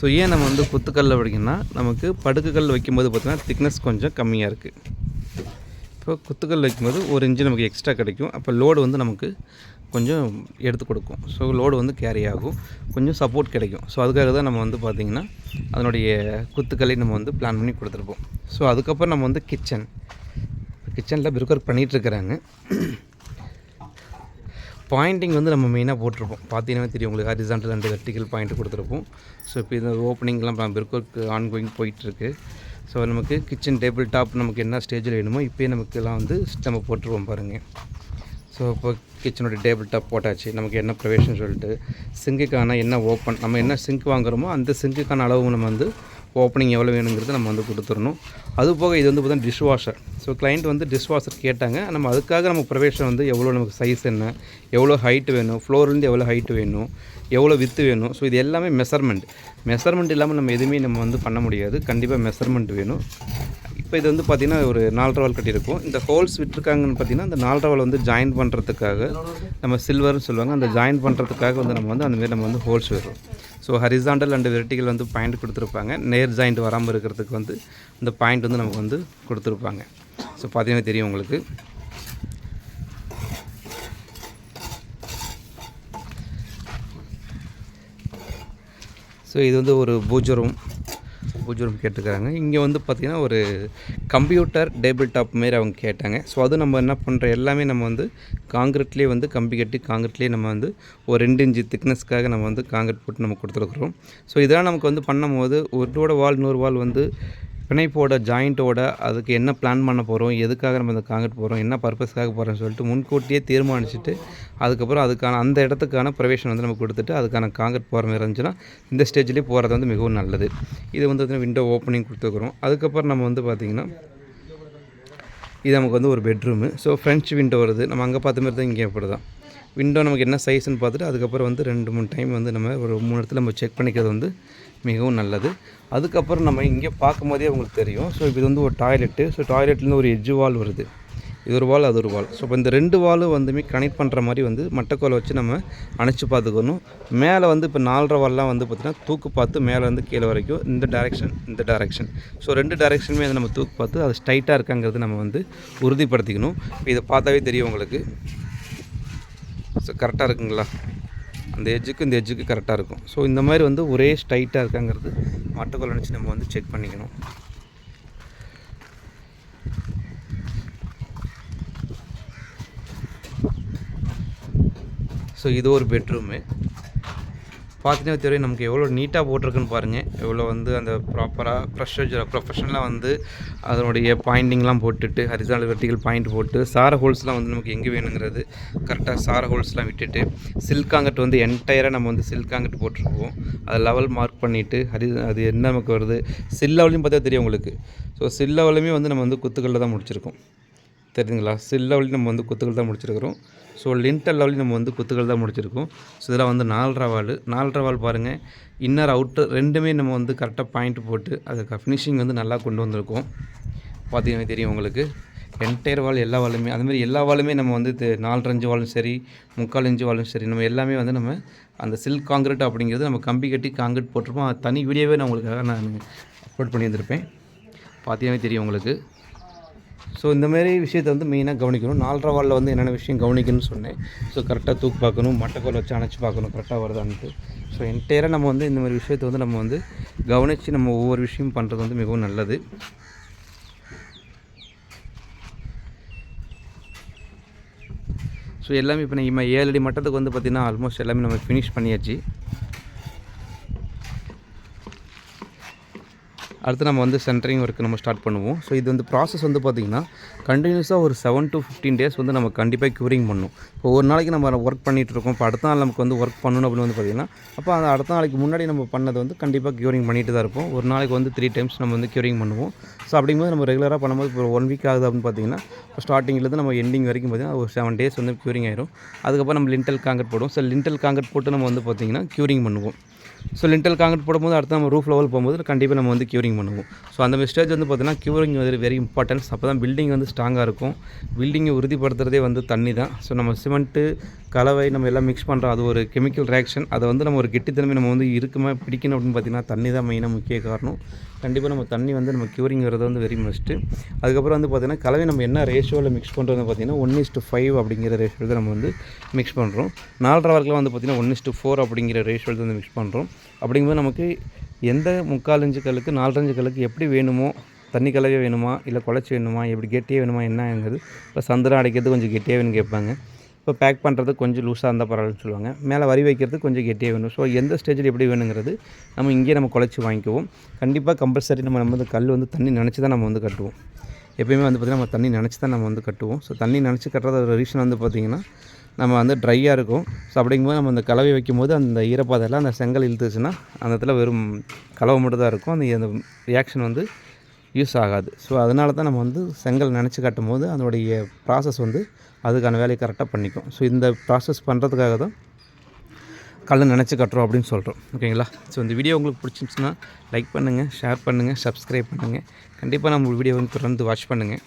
ஸோ ஏன் நம்ம வந்து குத்துக்கல்லில் வைக்கணும்னா நமக்கு படுக்குக்கல் வைக்கும்போது பார்த்திங்கன்னா திக்னஸ் கொஞ்சம் கம்மியாக இருக்குது இப்போ குத்துக்கல் வைக்கும்போது ஒரு இன்ச்சு நமக்கு எக்ஸ்ட்ரா கிடைக்கும். அப்போ லோடு வந்து நமக்கு கொஞ்சம் எடுத்து கொடுக்கும். ஸோ லோடு வந்து கேரி ஆகும். கொஞ்சம் சப்போர்ட் கிடைக்கும். ஸோ அதுக்காக தான் நம்ம வந்து பார்த்திங்கன்னா அதனுடைய குத்துக்களை நம்ம வந்து பிளான் பண்ணி கொடுத்துருப்போம். ஸோ அதுக்கப்புறம் நம்ம வந்து கிச்சன் கிச்சனில் பிரிக்கர் பண்ணிகிட்ருக்குறாங்க பாயிண்டிங் வந்து நம்ம மெயினாக போட்டிருப்போம். பார்த்தீங்கன்னா தெரியும் உங்களுக்கு ஹரிசான்டல் அண்ட் வெர்டிக்கல் பாயிண்ட் கொடுத்துருப்போம். ஸோ இப்போ இந்த ஓப்பனிங்லாம் பிற்கொருக்கு ஆன்கோயிங் போயிட்டுருக்கு. ஸோ நமக்கு கிச்சன் டேபிள் டாப் நமக்கு என்ன ஸ்டேஜில் வேணுமோ இப்போயே நமக்குலாம் வந்து நம்ம போட்டுருவோம் பாருங்கள் ஸோ இப்போ கிச்சனோட டேபிள் டாப் போட்டாச்சு. நமக்கு என்ன ப்ரொவேஷன் சொல்லிட்டு சிங்குக்கான என்ன ஓப்பன் நம்ம என்ன சிங்க் வாங்குறோமோ அந்த சிங்குக்கான அளவு நம்ம வந்து ஓப்பனிங் எவ்வளோ வேணுங்கிறது நம்ம வந்து கொடுத்துடணும். அது போக இது வந்து பார்த்தீங்கன்னா டிஷ் வாஷர் ஸோ கிளைண்ட் வந்து டிஷ் வாஷர் கேட்டாங்க. நம்ம அதுக்காக நம்ம ப்ரொவேஷன் வந்து எவ்வளோ நமக்கு சைஸ் என்ன எவ்வளோ ஹைட் வேணும் ஃப்ளோர்லேருந்து எவ்வளோ ஹைட் வேணும் எவ்வளோ வித்து வேணும். ஸோ இது எல்லாமே மெஷர்மெண்ட் மெஷர்மெண்ட் இல்லாமல் நம்ம எதுவுமே நம்ம வந்து பண்ண முடியாது. கண்டிப்பாக மெஷர்மெண்ட் வேணும். இப்போ இது வந்து பார்த்திங்கன்னா ஒரு நாலு கட்டியிருக்கும். இந்த ஹோல்ஸ் விட்டுருக்காங்கன்னு பார்த்தீங்கன்னா அந்த நாலு வந்து ஜாயின் பண்ணுறதுக்காக நம்ம சில்வர்னு சொல்லுவாங்க. அந்த ஜாயின் பண்ணுறதுக்காக வந்து நம்ம வந்து அந்தமாரி நம்ம வந்து ஹோல்ஸ் வரும் ஸோ ஹரிசாண்டல் அண்ட் வெர்டிகல் வந்து பாயிண்ட் கொடுத்துருப்பாங்க. நேர் ஜாயிண்ட் வராமல் இருக்கிறதுக்கு வந்து இந்த பாயிண்ட் வந்து நமக்கு வந்து கொடுத்துருப்பாங்க. ஸோ பார்த்தீங்கன்னா தெரியும் உங்களுக்கு. ஸோ இது வந்து ஒரு பூஜரும் பூஜை ரூம் கேட்டுக்கிறாங்க இங்கே வந்து பார்த்திங்கன்னா ஒரு கம்ப்யூட்டர் டேபிள் டாப் மாரி அவங்க கேட்டாங்க. ஸோ அது நம்ம என்ன பண்ணுற எல்லாமே நம்ம வந்து காங்கிரீட்லேயே வந்து கம்பி கட்டி காங்கிரீட்லேயே நம்ம வந்து ஒரு ரெண்டு இன்ச்சு திக்னஸ்க்காக நம்ம வந்து காங்கிரீட் போட்டு நம்ம கொடுத்துருக்குறோம். ஸோ இதெல்லாம் நமக்கு வந்து பண்ணும்போது ஒருவோட வால் நூறு வால் வந்து பிணைப்போட ஜாயிண்ட்டோட அதுக்கு என்ன பிளான் பண்ண போகிறோம் எதுக்காக நம்ம இந்த காங்கிரட் போகிறோம் என்ன பர்பஸ்க்காக போகிறோம்னு சொல்லிட்டு முன்கூட்டியே தீர்மானிச்சுட்டு அதுக்கப்புறம் அதுக்கான அந்த இடத்துக்கான ப்ரொவேஷன் வந்து நம்ம கொடுத்துட்டு அதுக்கான காங்கிரட் போகிற மாதிரி இருந்துச்சுன்னா இந்த ஸ்டேஜ்லேயே போகிறது வந்து மிகவும் நல்லது. இது வந்து விண்டோ ஓப்பனிங் கொடுத்துருக்குறோம். அதுக்கப்புறம் நம்ம வந்து பார்த்திங்கன்னா இது நமக்கு வந்து ஒரு பெட்ரூமு ஸோ ஃப்ரெஞ்ச் விண்டோ வருது. நம்ம அங்கே பார்த்த மாதிரி தான் இங்கே அப்படி தான் விண்டோ நமக்கு என்ன சைஸ்ன்னு பார்த்துட்டு அதுக்கப்புறம் வந்து ரெண்டு மூணு டைம் வந்து நம்ம ஒரு மூணு இடத்துல நம்ம செக் பண்ணிக்கிறது வந்து மிகவும் நல்லது. அதுக்கப்புறம் நம்ம இங்கே பார்க்கும் போதே உங்களுக்கு தெரியும். ஸோ இது வந்து ஒரு டாய்லெட்டு ஸோ டாய்லெட்லேருந்து ஒரு எஜ்ஜு வால் வருது. இது ஒரு வால் அது ஒரு வால் ஸோ இப்போ இந்த ரெண்டு வாலும் வந்துமே கனெக்ட் பண்ணுற மாதிரி வந்து மட்டைக்கோலை வச்சு நம்ம அணைச்சி பார்த்துக்கணும். மேலே வந்து இப்போ நாலரை வால்லாம் வந்து பார்த்திங்கன்னா தூக்கு பார்த்து மேலே வந்து கீழே வரைக்கும் இந்த டேரெக்ஷன் இந்த டேரெக்ஷன் ஸோ ரெண்டு டேரெக்ஷனுமே அதை நம்ம தூக்கு பார்த்து அது ஸ்ட்ரைட்டாக இருக்காங்கிறது நம்ம வந்து உறுதிப்படுத்திக்கணும். இப்போ இதை பார்த்தாவே தெரியும் உங்களுக்கு. ஸோ கரெக்டாக இருக்குங்களா? அந்த எஜ்ஜுக்கு இந்த எஜ்ஜுக்கு கரெக்டாக இருக்கும். ஸோ இந்த மாதிரி வந்து ஒரே ஸ்ட்ரைட்டாக இருக்காங்கிறது மட்டக்கோல் நினச்சி நம்ம வந்து செக் பண்ணிக்கணும். ஸோ இது ஒரு பெட்ரூமு பார்த்தீங்கன்னா தெரியும் நமக்கு எவ்வளோ நீட்டாக போட்டிருக்குன்னு பாருங்கள் எவ்வளோ வந்து அந்த ப்ராப்பராக ப்ரொஃபஷர் ப்ரொஃபஷனலாக வந்து அதனுடைய பாயிண்டிங்லாம் போட்டுட்டு ஹரிசானல் வெர்டிகல் பாயிண்ட் போட்டு சார ஹோல்ஸ்லாம் வந்து நமக்கு எங்கே வேணுங்கிறது கரெக்டாக சார ஹோல்ஸ்லாம் விட்டுட்டு சில்காங்கட் வந்து என்டையராக நம்ம வந்து சில்காங்கட் போட்டிருப்போம் அதை லெவல் மார்க் பண்ணிவிட்டு ஹரி அது என்ன நமக்கு வருது? சில் லெவலையும் பார்த்தா தெரியும் உங்களுக்கு. ஸோ சில் லெவலுமே வந்து நம்ம வந்து குத்துக்களில் தான் முடிச்சிருக்கோம். தெரியுதுங்களா? சில் லெவலையும் நம்ம வந்து குத்துக்கள் தான் முடிச்சிருக்கிறோம். ஸோ லிண்டல் லெவலையும் நம்ம வந்து குத்துக்கள் தான் முடிச்சிருக்கோம். ஸோ இதெல்லாம் வந்து நாலரை வால். நாலரை வால் பாருங்கள் இன்னர் அவுட்டர் ரெண்டுமே நம்ம வந்து கரெக்டாக பாயிண்ட் போட்டு அதுக்கு ஃபினிஷிங் வந்து நல்லா கொண்டு வந்திருக்கோம். பார்த்தீங்கன்னா தெரியும் உங்களுக்கு. என்டையர் வால் எல்லா வாலுமே அதுமாதிரி எல்லா வாலுமே நம்ம வந்து இது அஞ்சு வாலும் சரி முக்கால் இஞ்சு வாலும் சரி நம்ம எல்லாமே வந்து நம்ம அந்த சில்க் காங்கிரீட் அப்படிங்கிறது நம்ம கம்பி கட்டி காங்கிரீட் போட்டிருப்போம். அது தனி வீடியோவே நான் உங்களுக்காக நான் அப்லோட் பண்ணி வந்திருப்பேன் பார்த்தீங்கன்னா தெரியும் உங்களுக்கு. ஸோ இந்தமாரி விஷயத்தை வந்து மெயினாக கவனிக்கணும். நாலரை வாலில் வந்து என்னென்ன விஷயம் கவனிக்கணும்னு சொன்னேன். ஸோ கரெக்டாக தூக்கு பார்க்கணும் மட்டைக்கோல் வச்சு அணைச்சி பார்க்கணும் கரெக்டாக வருதான்ட்டு. ஸோ என்டையராக நம்ம வந்து இந்த மாதிரி விஷயத்தை வந்து நம்ம வந்து கவனித்து நம்ம ஒவ்வொரு விஷயம் பண்ணுறது வந்து மிகவும் நல்லது. ஸோ எல்லாமே இப்போ நம்ம ஏழு அடி மட்டத்துக்கு வந்து பார்த்திங்கன்னா ஆல்மோஸ்ட் எல்லாமே நம்ம ஃபினிஷ் பண்ணியாச்சு. அடுத்து நம்ம வந்து சென்டரிங் ஒர்க்கு நம்ம ஸ்டார்ட் பண்ணுவோம். ஸோ இது வந்து ப்ராசஸ் வந்து பார்த்திங்கன்னா கண்டினியூஸாக ஒரு செவன் டு ஃபிஃப்டீன் டேஸ் வந்து நம்ம கண்டிப்பாக க்யூரிங் பண்ணணும் இப்போ ஒரு நாளைக்கு நம்ம ஒர்க் பண்ணிகிட்டு இருக்கோம். இப்போ அடுத்த நாள் நமக்கு வந்து ஒர்க் பண்ணணும் அப்படின்னு வந்து பார்த்திங்கன்னா அப்போ அந்த அடுத்த நாளைக்கு முன்னாடி நம்ம பண்ணது வந்து கண்டிப்பாக க்யூரிங் பண்ணிட்டு தான் இருப்போம். ஒரு நாளைக்கு வந்து த்ரீ டைம்ஸ் நம்ம வந்து க்யூரிங் பண்ணுவோம். ஸோ அப்படிங்கும்போது நம்ம ரெகுலராக பண்ணும்போது இப்போ ஒன் வீக் ஆகுது அப்படின்னு பார்த்தீங்கன்னா இப்போ ஸ்டார்டிங்லேருந்து நம்ம எண்டிங் வரைக்கும் பார்த்தீங்கன்னா ஒரு செவன் டேஸ் வந்து க்யூரிங் ஆயிரும். அதுக்கப்புறம் நம்ம லிண்டல் காங்கட் போடுவோம். ஸோ லிண்டல் காங்கட் போட்டு நம்ம வந்து பார்த்திங்கன்னா க்யூரிங் பண்ணுவோம். ஸோ லிண்டல் காங்கிரட் போடும்போது அடுத்து நம்ம ரூஃப் லெவல் போகும்போது கண்டிப்பாக நம்ம வந்து க்யூரிங் பண்ணுவோம். ஸோ அந்த ஸ்டேஜ் வந்து பார்த்தீங்கன்னா க்யூரிங் வந்து வெரி இம்பார்ட்டன்ஸ் அப்போ தான் பில்டிங் வந்து ஸ்ட்ராங்காக இருக்கும். பில்டிங்கை உறுதிப்படுத்துறதே வந்து தண்ணி தான் ஸோ நம்ம சிமெண்ட்டு கலவை நம்ம எல்லாம் மிக்ஸ் பண்ணுறோம் அது ஒரு கெமிக்கல் ரியாக்ஷன் அதை வந்து நம்ம ஒரு கெட்டித்தன்மை நம்ம வந்து இருக்குமா பிடிக்கணும் அப்படின்னு பார்த்தீங்கன்னா தண்ணி தான் மெயினாக முக்கிய காரணம். கண்டிப்பாக நம்ம தண்ணி வந்து நம்ம க்யூரிங் வரது வந்து வெரி மஸ்ட்டு அதுக்கப்புறம் வந்து பார்த்திங்கன்னா கலவை நம்ம என்ன ரேஷியோவில் மிக்ஸ் பண்ணுறதுன்னு பார்த்தீங்கன்னா ஒன் இஸ் டு ஃபைவ் அப்படிங்கிற ரேஷியோவில் நம்ம வந்து மிக்ஸ் பண்ணுறோம் நாலரை வாரத்தில் வந்து பார்த்திங்கன்னா ஒன் இஸ் டு ஃபோர் அப்படிங்கிற ரேஷியோவில் வந்து மிக்ஸ் பண்ணுறோம் அப்படிங்கும்போது நமக்கு எந்த முக்கால் இன்ச்சு கல்லுக்கு நாலரஞ்சு கல்லுக்கு எப்படி வேணுமோ தண்ணி கலவே வேணுமா இல்லை குழச்சி வேணுமா எப்படி கெட்டியே வேணுமா என்னங்கிறது இப்போ சந்திரம் அடைக்கிறது கொஞ்சம் கெட்டியாக வேணும்னு கேட்பாங்க. இப்போ பேக் பண்ணுறது கொஞ்சம் லூஸாக இருந்தால் பரவாயில்லன்னு சொல்லுவாங்க. மேலே வரி வைக்கிறது கொஞ்சம் கெட்டியாக வேணும். ஸோ எந்த ஸ்டேஜில் எப்படி வேணுங்கிறது நம்ம இங்கேயே நம்ம குழச்சி வாங்கிக்குவோம். கண்டிப்பாக கம்பல்சரி நம்ம நம்ம வந்து கல் வந்து தண்ணி நினச்சி தான் நம்ம வந்து கட்டுவோம். எப்பயுமே வந்து பார்த்திங்கன்னா நம்ம தண்ணி நினச்சி தான் நம்ம வந்து கட்டுவோம். ஸோ தண்ணி நினச்சி கட்டுறது ஒரு ரீசன் வந்து பார்த்திங்கன்னா நம்ம வந்து ட்ரையாக இருக்கும். ஸோ அப்படிங்கும்போது நம்ம அந்த கலவை வைக்கும்போது அந்த ஈரப்பாதையெல்லாம் அந்த செங்கல் இழுத்துச்சுன்னா அந்த இடத்துல வெறும் கலவை மட்டும் தான் இருக்கும். அந்த அந்த ரியாக்ஷன் வந்து யூஸ் ஆகாது. ஸோ அதனால தான் நம்ம வந்து செங்கல் நினச்சி கட்டும் போது அதனுடைய ப்ராசஸ் வந்து அதுக்கான வேலையை கரெக்டாக பண்ணிக்கும். ஸோ இந்த ப்ராசஸ் பண்ணுறதுக்காக தான் கல் நினச்சி கட்டுறோம் அப்படின்னு சொல்கிறோம் ஓகேங்களா ஸோ இந்த வீடியோ உங்களுக்கு பிடிச்சிருந்துச்சுன்னா லைக் பண்ணுங்கள் ஷேர் பண்ணுங்கள் சப்ஸ்கிரைப் பண்ணுங்கள் கண்டிப்பாக நம்ம வீடியோ வந்து தொடர்ந்து வாட்ச் பண்ணுங்கள்